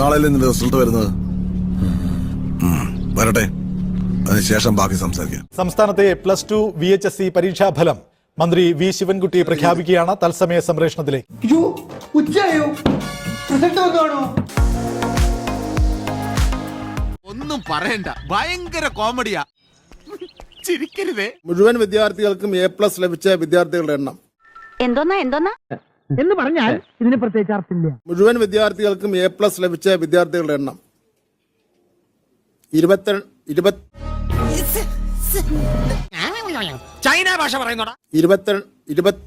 നാളെ നിന്റെ റിസൾട്ട് വരുന്നത്? വരട്ടെ. അതിനുശേഷം ബാക്കി സംസാരിക്കാം. സംസ്ഥാനത്തെ plus two V H S C പരീക്ഷാഫലം മന്ത്രി വി ശിവൻകുട്ടി പ്രഖ്യാപിക്കുകയാണ് തത്സമയ സംപ്രേഷണത്തിലേക്ക്. അയ്യോ ഉച്ചയോ റിസൾട്ട് വന്നോണോ ഒന്നും പറയണ്ട. ഭയങ്കര കോമഡിയാ. ചിരിക്കരുതേ. മുഴുവൻ വിദ്യാർത്ഥികൾക്കും എ പ്ലസ് ലഭിച്ച വിദ്യാർത്ഥികളുടെ എണ്ണം. എന്തോന്നാ എന്തോന്നാ? എന്ന് പറഞ്ഞാൽ ഇതിന് പ്രത്യേകിച്ച് അർത്ഥമില്ല മുഴുവൻ വിദ്യാർത്ഥികൾക്കും എ പ്ലസ് ലഭിച്ച വിദ്യാർത്ഥികളുടെ എണ്ണം. ഇരുപത്തി ഇരുപത്തി ചൈന ഭാഷ പറയുന്നോടാ. ഇരുപത്തി ഇരുപത്തി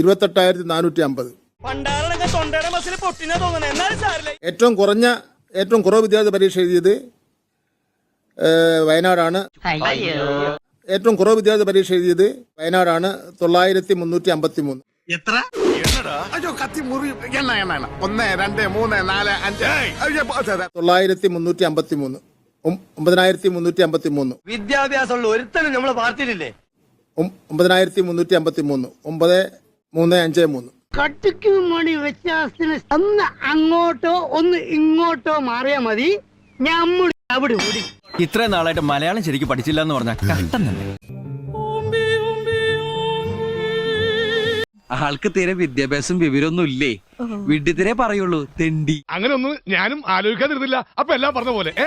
ഇരുപത്തെട്ടായിരത്തി നാനൂറ്റി അമ്പത് ഏറ്റവും കുറഞ്ഞ ഏറ്റവും കുറവ് വിദ്യാർത്ഥി പരീക്ഷ എഴുതിയത് വയനാടാണ്. ഏറ്റവും കുറവ് വിദ്യാർത്ഥി പരീക്ഷ എഴുതിയത് വയനാടാണ്. തൊള്ളായിരത്തി മുന്നൂറ്റി അമ്പത്തി മൂന്ന് എത്ര അയ്യോ കത്തി മുറി എണ്ണ എണ്ണ എണ്ണ. ഒന്ന് രണ്ട് മൂന്ന് നാല് അഞ്ച്. അയ്യോ, അതെ, അതെ. തൊള്ളായിരത്തി മുന്നൂറ്റി അമ്പത്തി മൂന്ന് ഒമ്പതിനായിരത്തി മുന്നൂറ്റി അമ്പത്തി മൂന്ന് വിദ്യാഭ്യാസമുള്ള ഒരുത്തനും നമ്മളെ പാർട്ടിയിലില്ലേ? ഒമ്പതിനായിരത്തി മുന്നൂറ്റി അമ്പത്തി മൂന്ന് ഒമ്പത് മൂന്ന് അഞ്ച് മൂന്ന്. കട്ടിക്ക് മണി വ്യത്യാസത്തിന് ഒന്ന് അങ്ങോട്ടോ ഒന്ന് ഇങ്ങോട്ടോ മാറിയാ മതി. ഞാൻ അവിടെ ഓടി ഇത്രയും നാളായിട്ട് മലയാളം ശരിക്കും പഠിച്ചില്ല എന്ന് പറഞ്ഞാൽ കഷ്ടം തന്നെ. ആൾക്ക് തീരെ വിദ്യാഭ്യാസം വിവരമൊന്നും ഇല്ലേ വിഡ്ഢിത്തിരെ പറയുള്ളൂ തെണ്ടി. അങ്ങനെ ഒന്നും ഞാനും ആലോചിക്കാതിരുന്നില്ല. അപ്പൊ എല്ലാം പറഞ്ഞ പോലെ ഏ?